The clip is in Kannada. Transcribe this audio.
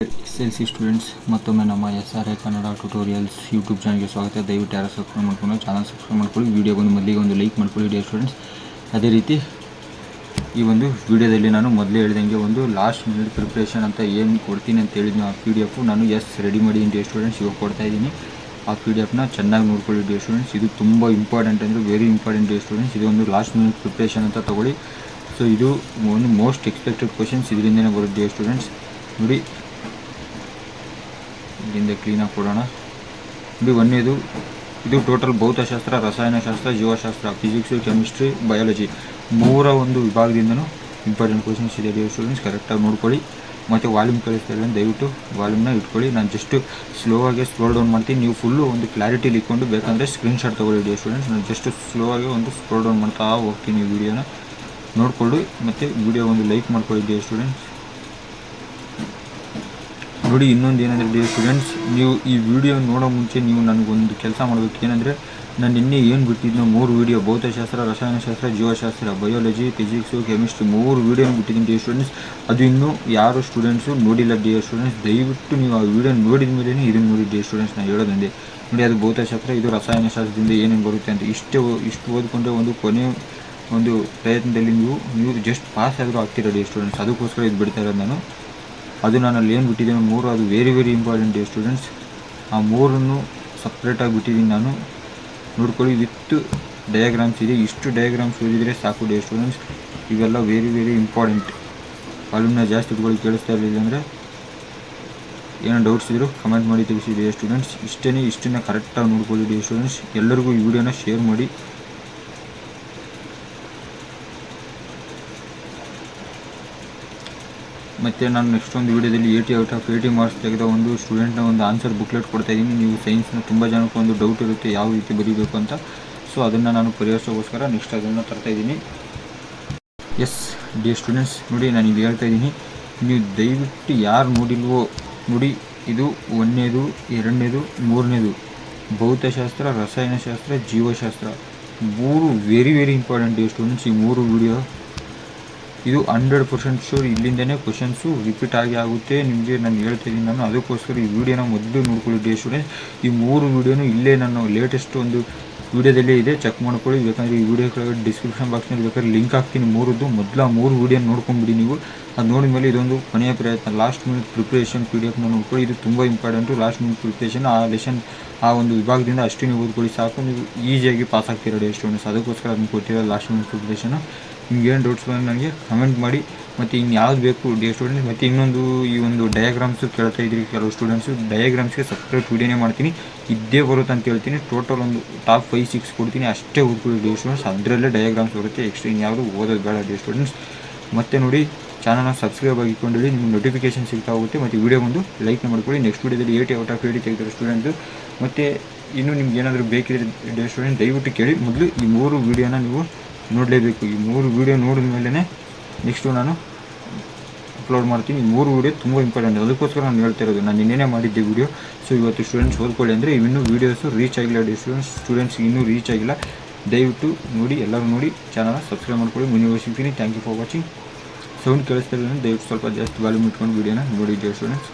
ಎಸ್ ಎಲ್ ಸಿ ಸ್ಟೂಡೆಂಟ್ಸ್, ಮತ್ತೊಮ್ಮೆ ನಮ್ಮ S R I Kannada tutorials YouTube ಚಾನಲ್ಗೆ ಸ್ವಾಗತ. ದಯವಿಟ್ಟು ಯಾರು ಸಬ್ಸ್ಕ್ರೈಬ್ ಮಾಡ್ಕೊಂಡು ಚಾನಲ್ ಸಬ್ಸ್ಕ್ರೈಬ್ ಮಾಡ್ಕೊಳ್ಳಿ. ವಿಡಿಯೋ ಒಂದು ಮೊದಲಿಗೆ ಒಂದು ಲೈಕ್ ಮಾಡ್ಕೊಳ್ಳಿ ಡಿಯರ್ ಸ್ಟೂಡೆಂಟ್ಸ್. ಅದೇ ರೀತಿ ಈ ಒಂದು ವಿಡಿಯೋದಲ್ಲಿ ನಾನು ಮೊದಲೇ ಹೇಳಿದಂಗೆ ಒಂದು ಲಾಸ್ಟ್ ಮಿನಿಟ್ ಪ್ರಿಪ್ರೇಷನ್ ಅಂತ ಏನು ಕೊಡ್ತೀನಿ ಅಂತ ಹೇಳಿದ್ನು ಆ ಪಿ ಡಿ ಎಫು ನಾನು ಎಸ್ ರೆಡಿ ಮಾಡಿದ್ದೀನಿ ಡಿಯರ್ ಸ್ಟೂಡೆಂಟ್ಸ್. ಇವಾಗ ಕೊಡ್ತಾ ಇದ್ದೀನಿ. ಆ ಪಿ ಡಿ ಎಫ್ನ ಚೆನ್ನಾಗಿ ನೋಡ್ಕೊಳ್ಳಿ ಡಿಯರ್ ಸ್ಟೂಡೆಂಟ್ಸ್. ಇದು ತುಂಬ ಇಂಪಾರ್ಟೆಂಟ್ ಅಂದರೆ ವೆರಿ ಇಂಪಾರ್ಟೆಂಟ್ ಡಿಯರ್ ಸ್ಟೂಡೆಂಟ್ಸ್. ಇದು ಒಂದು ಲಾಸ್ಟ್ ಮಿನಿಟ್ ಪ್ರಿಪ್ರೇಷನ್ ಅಂತ ತಗೊಳ್ಳಿ. ಸೊ ಇದು ಒಂದು ಮೋಸ್ಟ್ ಎಕ್ಸ್ಪೆಕ್ಟೆಡ್ ಕ್ವಶನ್ಸ್ ಇದರಿಂದನೇ ಬರುತ್ತೆ ಡಿಯರ್ ಸ್ಟೂಡೆಂಟ್ಸ್. ನೋಡಿ ಇಲ್ಲಿಂದ ಕ್ಲೀನಾಗಿ ಕೊಡೋಣ. ಇದು ಒಂದೇದು ಇದು. ಟೋಟಲ್ ಭೌತಶಾಸ್ತ್ರ ರಸಾಯನಶಾಸ್ತ್ರ ಜೀವಶಾಸ್ತ್ರ ಫಿಸಿಕ್ಸು ಕೆಮಿಸ್ಟ್ರಿ ಬಯಾಲಜಿ ಮೂರ ಒಂದು ವಿಭಾಗದಿಂದನೂ ಇಂಪಾರ್ಟೆಂಟ್ ಕ್ವಶನ್ಸ್ ಇದೆ. ಡಿಯರ್ ಸ್ಟೂಡೆಂಟ್ಸ್ ಕರೆಕ್ಟಾಗಿ ನೋಡ್ಕೊಳ್ಳಿ. ಮತ್ತು ವಾಲ್ಯೂಮ್ ಕಳಿಸ್ತಾ ಇಲ್ಲ ದಯವಿಟ್ಟು. ವಾಲ್ಯೂಮ್ನ ಇಟ್ಕೊಳ್ಳಿ. ನಾನು ಜಸ್ಟ್ ಸ್ಲೋ ಆಗಿ ಸ್ಕ್ರೋಲ್ ಡೌನ್ ಮಾಡ್ತೀನಿ. ನೀವು ಫುಲ್ಲು ಒಂದು ಕ್ಲಾರಿಟಿಲಿ ಇಟ್ಕೊಂಡು ಬೇಕಂದರೆ ಸ್ಕ್ರೀನ್ಶಾಟ್ ತೊಗೊಳ್ಳಿ ಡಿಯರ್ ಸ್ಟೂಡೆಂಟ್ಸ್ ನಾನು ಜಸ್ಟ್ ಸ್ಲೋ ಆಗಿ ಒಂದು ಸ್ಕ್ರೋಲ್ ಡೌನ್ ಮಾಡ್ತಾ ಹೋಗ್ತೀನಿ ವಿಡಿಯೋನ ನೋಡ್ಕೊಳ್ಳಿ. ಮತ್ತು ವಿಡಿಯೋ ಒಂದು ಲೈಕ್ ಮಾಡ್ಕೊಳ್ಳಿ ಡಿಯರ್ ಸ್ಟೂಡೆಂಟ್ಸ್ ನೋಡಿ, ಇನ್ನೊಂದು ಏನಂದರೆ ಡಿಯರ್ ಸ್ಟೂಡೆಂಟ್ಸ್ ನೀವು ಈ ವಿಡಿಯೋ ನೋಡೋ ಮುಂಚೆ ನೀವು ನನಗೊಂದು ಕೆಲಸ ಮಾಡಬೇಕು. ಏನಂದರೆ, ನಾನು ನಿನ್ನೆ ಏನು ಬಿಟ್ಟಿದ್ನೋ, ಮೂರು ವಿಡಿಯೋ ಭೌತಶಾಸ್ತ್ರ, ರಸಾಯನಶಾಸ್ತ್ರ, ಜೀವಶಾಸ್ತ್ರ ಬಯೋಲಜಿ ಫಿಸಿಕ್ಸು ಕೆಮಿಸ್ಟ್ರಿ ಮೂರು ವಿಡಿಯೋನ ಬಿಟ್ಟಿದ್ದೀನಿ ಡಿಯರ್ ಸ್ಟೂಡೆಂಟ್ಸ್ ಅದು ಇನ್ನೂ ಯಾರು ಸ್ಟೂಡೆಂಟ್ಸು ನೋಡಿಲ್ಲ ಡಿ ಸ್ಟೂಡೆಂಟ್ಸ್ ದಯವಿಟ್ಟು ನೀವು ಆ ವಿಡಿಯೋ ನೋಡಿದ ಮೇಲೆ ಇದನ್ನು ನೋಡಿ ಡಿಯರ್ ಸ್ಟೂಡೆಂಟ್ಸ್ ನಾನು ಹೇಳೋದಂದೆ. ನೋಡಿ, ಅದು ಭೌತಶಾಸ್ತ್ರ, ಇದು ರಸಾಯನಶಾಸ್ತ್ರದಿಂದ ಏನೇನು ಬರುತ್ತೆ ಅಂತ. ಇಷ್ಟು ಇಷ್ಟು ಓದ್ಕೊಂಡ್ರೆ ಒಂದು ಕೊನೆ ಒಂದು ಪ್ರಯತ್ನದಲ್ಲಿ ನೀವು ನೀವು ಜಸ್ಟ್ ಪಾಸ್ ಆದರೂ ಆಗ್ತೀರ ಡಿ ಸ್ಟೂಡೆಂಟ್ಸ್ ಅದಕ್ಕೋಸ್ಕರ ಇದು ಬಿಡ್ತಾ ಇರೋದು ನಾನು. ಅದು ನಾನು ಅಲ್ಲಿ ಏನು ಬಿಟ್ಟಿದ್ದೇನೆ ಮೂರು, ಅದು ವೆರಿ ವೆರಿ ಇಂಪಾರ್ಟೆಂಟ್ ಸ್ಟೂಡೆಂಟ್ಸ್ ಆ ಮೂರನ್ನು ಸಪ್ರೇಟಾಗಿ ಬಿಟ್ಟಿದ್ದೀನಿ ನಾನು. ನೋಡ್ಕೊಳ್ಳಿ ವಿತ್ ಡಯಾಗ್ರಾಮ್ಸ್ ಇದೆ. ಇಷ್ಟು ಡಯಾಗ್ರಾಮ್ಸ್ ಓದಿದರೆ ಸಾಕು ಡೇ ಸ್ಟೂಡೆಂಟ್ಸ್ ಇವೆಲ್ಲ ವೆರಿ ವೆರಿ ಇಂಪಾರ್ಟೆಂಟ್ ಅಲ್ಲಿನ ಜಾಸ್ತಿ ಇಟ್ಕೊಳ್ಳಿ ಕೇಳಿಸ್ತಾ ಇರಲಿಲ್ಲ ಅಂದರೆ ಏನೋ ಡೌಟ್ಸ್ ಇದ್ದರೂ ಕಮೆಂಟ್ ಮಾಡಿ ತಿಳಿಸಿ ಡೇ ಸ್ಟೂಡೆಂಟ್ಸ್ ಇಷ್ಟೇ ಇಷ್ಟನ್ನು ಕರೆಕ್ಟಾಗಿ ನೋಡ್ಕೊಳ್ಳಿ ಡೇ ಸ್ಟೂಡೆಂಟ್ಸ್ ಎಲ್ಲರಿಗೂ ಈ ವಿಡಿಯೋನ ಶೇರ್ ಮಾಡಿ. ಮತ್ತು ನಾನು ನೆಕ್ಸ್ಟ್ ಒಂದು ವೀಡಿಯೋದಲ್ಲಿ eighty out of eighty marks ತೆಗೆದ ಒಂದು ಸ್ಟೂಡೆಂಟ್ನ ಒಂದು ಆನ್ಸರ್ ಬುಕ್ಲೆಟ್ ಕೊಡ್ತಾ ಇದ್ದೀನಿ. ನೀವು ಸೈನ್ಸ್ನ ತುಂಬ ಜನಕ್ಕೆ ಒಂದು ಡೌಟ್ ಇರುತ್ತೆ ಯಾವ ರೀತಿ ಬರೀಬೇಕು ಅಂತ. ಸೊ ಅದನ್ನು ನಾನು ಪರಿಹರಿಸೋಗೋಸ್ಕರ ನೆಕ್ಸ್ಟ್ ಅದನ್ನು ತರ್ತಾ ಇದ್ದೀನಿ. ಎಸ್ ಡಿ ಸ್ಟೂಡೆಂಟ್ಸ್ ನೋಡಿ ನಾನು ಇದು ಹೇಳ್ತಾ ಇದ್ದೀನಿ. ನೀವು ದಯವಿಟ್ಟು ಯಾರು ನೋಡಿಲ್ವೋ ನೋಡಿ, ಇದು ಒಂದನೇದು, ಎರಡನೇದು, ಮೂರನೇದು. ಭೌತಶಾಸ್ತ್ರ, ರಸಾಯನಶಾಸ್ತ್ರ, ಜೀವಶಾಸ್ತ್ರ. ಮೂರು ವೆರಿ ವೆರಿ ಇಂಪಾರ್ಟೆಂಟ್ ಸ್ಟೂಡೆಂಟ್ಸ್ ಈ ಮೂರು ವಿಡಿಯೋ ಇದು ಹಂಡ್ರೆಡ್ ಪರ್ಸೆಂಟ್ ಶೂರ್ ಇಲ್ಲಿಂದನೇ ಕ್ವಶನ್ಸು ರಿಪೀಟ್ ಆಗಿ ಆಗುತ್ತೆ. ನಿಮಗೆ ನಾನು ಹೇಳ್ತಾ ಇದ್ದೀನಿ, ನಾನು ಅದಕ್ಕೋಸ್ಕರ ಈ ವಿಡಿಯೋನ ಮೊದಲು ನೋಡ್ಕೊಳ್ಳಿ ಡೇ ಸ್ಟೂಡೆಂಟ್ಸ್ ಈ ಮೂರು ವಿಡಿಯೋನು ಇಲ್ಲೇ ನಾನು ಲೇಟೆಸ್ಟ್ ಒಂದು ವಿಡಿಯೋದಲ್ಲೇ ಇದೆ. ಚೆಕ್ ಮಾಡ್ಕೊಳ್ಳಿ. ಬೇಕಂದರೆ ಈ ವಿಡಿಯೋ ಕೆಳಗಡೆ ಡಿಸ್ಕ್ರಿಪ್ಷನ್ ಬಾಕ್ಸ್ನಲ್ಲಿ ಬೇಕಾದ್ರೆ ಲಿಂಕ್ ಹಾಕ್ತೀನಿ ಮೂರದ್ದು. ಮೊದಲ ಮೂರು ವಿಡಿಯೋ ನೋಡ್ಕೊಂಬಿಡಿ ನೀವು. ಅದು ನೋಡಿದ ಮೇಲೆ ಇದೊಂದು ಕೊನೆಯ ಪ್ರಯತ್ನ. Last minute preparation P D ಎಫ್ನ ನೋಡ್ಕೊಳ್ಳಿ. ಇದು ತುಂಬ ಇಂಪಾರ್ಟೆಂಟು ಲಾಸ್ಟ್ ಮಿನಿಟ್ ಪ್ರಿಪ್ರೇಷನ್ ಆ ಲೆಸನ್ ಆ ಒಂದು ವಿಭಾಗದಿಂದ ಅಷ್ಟೇ ನೀವು ಓದ್ಕೊಳ್ಳಿ. ಸಾಕು, ನೀವು ಈಸಿಯಾಗಿ ಪಾಸ್ ಆಗ್ತೀರ ಡೇ ಸ್ಟೂಡೆಂಟ್ಸ್ ಅದಕ್ಕೋಸ್ಕರ ಅದನ್ನು ಕೊಟ್ಟಿರೋ ಲಾಸ್ಟ್ ಮಿನಿಟ್ ನಿಮ್ಗೆ ಏನು ಡೌಟ್ಸ್ ಬಂದರೆ ನನಗೆ ಕಮೆಂಟ್ ಮಾಡಿ. ಮತ್ತು ಇನ್ನು ಯಾವ್ದು ಬೇಕು ಡೇ ಸ್ಟೂಡೆಂಟ್ಸ್ ಮತ್ತು ಇನ್ನೊಂದು ಈ ಒಂದು ಡಯಾಗ್ರಾಮ್ಸು ಕೇಳ್ತಾ ಇದ್ರಿ ಕೆಲವು ಸ್ಟೂಡೆಂಟ್ಸು ಡಯಾಗ್ರಾಮ್ಸ್ಗೆ ಸಪ್ರೇಟ್ ವೀಡಿಯೋನೇ ಮಾಡ್ತೀನಿ. ಇದ್ದೇ ಬರುತ್ತೆ ಅಂತ ಹೇಳ್ತೀನಿ. ಟೋಟಲ್ ಒಂದು ಟಾಪ್ ಫೈವ್ ಸಿಕ್ಸ್ ಕೊಡ್ತೀನಿ. ಅಷ್ಟೇ ಓದ್ಕೊಳ್ಳಿ ಡಿ ಸ್ಟೂಡೆಂಟ್ಸ್ ಅದರಲ್ಲೇ ಡಯಾಗ್ರಾಮ್ಸ್ ಬರುತ್ತೆ. ಎಕ್ಸ್ಟ್ರಾ ಇನ್ಯಾವುದು ಓದೋದು ಬೇಡ ಡಿ ಸ್ಟೂಡೆಂಟ್ಸ್ ಮತ್ತು ನೋಡಿ ಚಾನಲ್ನ ಸಬ್ಸ್ಕ್ರೈಬ್ ಆಗಿಕೊಂಡಿರಿ ನಿಮಗೆ ನೋಟಿಫಿಕೇಶನ್ ಸಿಗ್ತಾ ಹೋಗುತ್ತೆ. ಮತ್ತು ವಿಡಿಯೋ ಒಂದು ಲೈಕ್ ಮಾಡ್ಕೊಳ್ಳಿ. ನೆಕ್ಸ್ಟ್ ವೀಡಿಯೋದಲ್ಲಿ ಏಟಿ ಔಟ್ ಆಫ್ ಏಟಿ ತೆಗೆದಿರೋ ಸ್ಟೂಡೆಂಟು ಮತ್ತು ಇನ್ನು ನಿಮ್ಗೆ ಏನಾದರೂ ಬೇಕಿದ್ರೆ ಸ್ಟೂಡೆಂಟ್ ದಯವಿಟ್ಟು ಕೇಳಿ. ಮೊದಲು ಈ ಮೂರು ವೀಡಿಯೋನ ನೀವು ನೋಡಲೇಬೇಕು. ಈ ಮೂರು ವಿಡಿಯೋ ನೋಡಿದ ಮೇಲೇ ನೆಕ್ಸ್ಟು ನಾನು ಅಪ್ಲೋಡ್ ಮಾಡ್ತೀನಿ. ಈ ಮೂರು ವೀಡಿಯೋ ತುಂಬ ಇಂಪಾರ್ಟೆಂಟ್ ಅದಕ್ಕೋಸ್ಕರ ನಾನು ಹೇಳ್ತಾ ಇರೋದು, ನಾನು ನಿನ್ನೆ ಮಾಡಿದ್ದೆ ವಿಡಿಯೋ ಸೊ ಇವತ್ತು ಸ್ಟೂಡೆಂಟ್ಸ್ ಓದ್ಕೊಳ್ಳಿ ಅಂದರೆ ಇನ್ನೂ ವೀಡಿಯೋಸು ರೀಚ್ ಆಗಿಲ್ಲ ಸ್ಟೂಡೆಂಟ್ಸ್ ಸ್ಟೂಡೆಂಟ್ಸ್ ಇನ್ನೂ ರೀಚ್ ಆಗಿಲ್ಲ. ದಯವಿಟ್ಟು ನೋಡಿ, ಎಲ್ಲರೂ ನೋಡಿ ಚಾನಲ್ನ ಸಬ್ಸ್ಕ್ರೈಬ್ ಮಾಡ್ಕೊಳ್ಳಿ. ಮುಂದೆ ಸಿಗ್ತೀನಿ. Thank you for watching sound ಕೇಳಿಸ್ತಾ ಇಲ್ಲ ದಯವಿಟ್ಟು ಸ್ವಲ್ಪ ಜಾಸ್ತಿ ವಾಲ್ಯೂಮ್ ಇಟ್ಕೊಂಡು ವಿಡಿಯೋನ ನೋಡಿ ಸ್ಟೂಡೆಂಟ್ಸ್